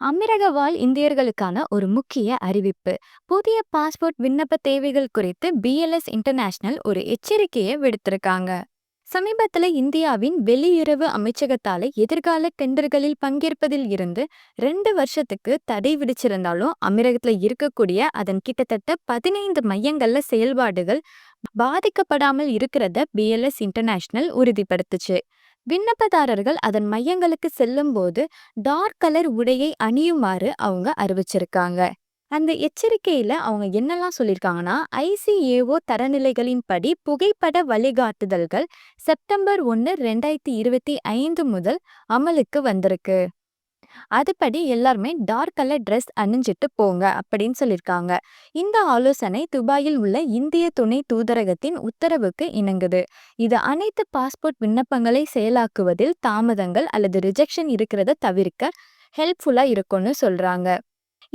அமீரக வாழ் இந்தியர்களுக்கான ஒரு முக்கிய அறிவிப்பு. புதிய பாஸ்போர்ட் விண்ணப்ப தேவைகள் குறித்து பிஎல்எஸ் இன்டர்நேஷனல் ஒரு எச்சரிக்கையை விடுத்திருக்காங்க. சமீபத்தில் இந்தியாவின் வெளியுறவு அமைச்சகத்தால எதிர்கால டெண்டர்களில் பங்கேற்பதில் இருந்து ரெண்டு வருஷத்துக்கு தடை விதிச்சிருந்தாலும் அமீரகத்தில் இருக்கக்கூடிய அதன் கிட்டத்தட்ட பதினைந்து மையங்கள்ல செயல்பாடுகள் பாதிக்கப்படாமல் இருக்கிறத பிஎல்எஸ் இன்டர்நேஷனல் உறுதிப்படுத்துச்சு. விண்ணப்பதாரர்கள் அதன் மையங்களுக்கு செல்லும்போது டார்க் கலர் உடையை அணியுமாறு அவங்க அறிவிச்சிருக்காங்க. அந்த எச்சரிக்கையில அவங்க என்னெல்லாம் சொல்லியிருக்காங்கன்னா ஐசிஏஓ தரநிலைகளின்படி புகைப்பட வழிகாட்டுதல்கள் செப்டம்பர் ஒன்று ரெண்டாயிரத்தி இருபத்தி ஐந்து முதல் அமலுக்கு வந்திருக்கு. அதுபடி எல்லாருமே டார்க் கலர் ட்ரெஸ் அணிஞ்சிட்டு போங்க அப்படின்னு சொல்லியிருக்காங்க இந்த ஆலோசனை துபாயில் உள்ள இந்திய துணை தூதரகத்தின் உத்தரவுக்கு இணங்குது. இது அனைத்து பாஸ்போர்ட் விண்ணப்பங்களை செயலாக்குவதில் தாமதங்கள் அல்லது ரிஜெக்ஷன் இருக்கிறத தவிர்க்க ஹெல்ப்ஃபுல்லா இருக்கும்னு சொல்றாங்க.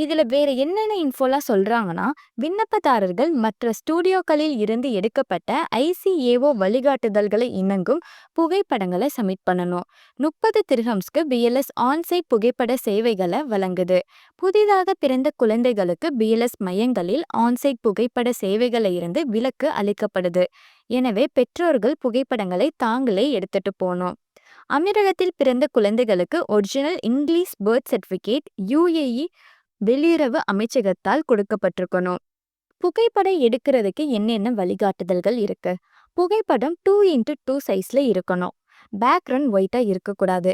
இதுல வேற என்னென்ன இன்ஃபோலாம் சொல்றாங்கன்னா விண்ணப்பதாரர்கள் மற்ற ஸ்டூடியோக்களில் இருந்து எடுக்கப்பட்ட ஐசிஏஓ வழிகாட்டுதல்களை இணங்கும் புகைப்படங்களை சப்மிட் பண்ணணும். முப்பது திருஹம்ஸ்க்கு பிஎல்எஸ் ஆன்சைட் புகைப்பட சேவைகளை வழங்குது. புதிதாக பிறந்த குழந்தைகளுக்கு பிஎல்எஸ் மையங்களில் ஆன்சைட் புகைப்பட சேவைகளை இருந்து விலக்கு அளிக்கப்படுது. எனவே பெற்றோர்கள் புகைப்படங்களை தாங்களே எடுத்துட்டு போகணும். அமீரகத்தில் பிறந்த குழந்தைகளுக்கு original English birth certificate U A E வெளியுறவு அமைச்சகத்தால் கொடுக்கப்பட்டிருக்கணும். புகைப்படம் எடுக்கிறதுக்கு என்னென்ன வழிகாட்டுதல்கள் இருக்கு? புகைப்படம் டூ இன்ட்டு டூ சைஸ்ல இருக்கணும். பேக்ரவுண்ட் ஒயிட்டா இருக்கக்கூடாது.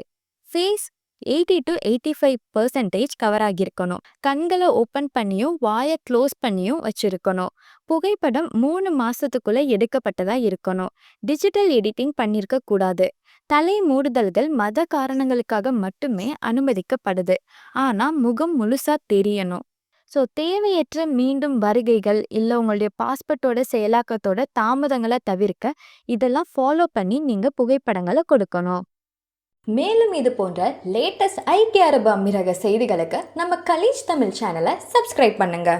Face eighty to eighty five percentage cover ஆகியிருக்கணும். கண்களை ஓப்பன் பண்ணியும் வாயை க்ளோஸ் பண்ணியும் வச்சிருக்கணும். புகைப்படம் மூணு மாசத்துக்குள்ள எடுக்கப்பட்டதா இருக்கணும். டிஜிட்டல் எடிட்டிங் பண்ணியிருக்க கூடாது தலை மூடுதல்கள் மத காரணங்களுக்காக மட்டுமே அனுமதிக்கப்படுது. ஆனா முகம் முழுசா தெரியணும். ஸோ தேவையற்ற மீண்டும் வருகைகள் இல்லை உங்களுடைய பாஸ்போர்ட்டோட செயலாக்கத்தோட தாமதங்களை தவிர்க்க இதெல்லாம் ஃபாலோ பண்ணி நீங்கள் புகைப்படங்களை கொடுக்கணும். மேலும் இது போன்ற லேட்டஸ்ட் ஐக்கிய அரபு அமீரக செய்திகளுக்கு நம்ம கலீஜ் தமிழ் சேனலை சப்ஸ்கிரைப் பண்ணுங்க.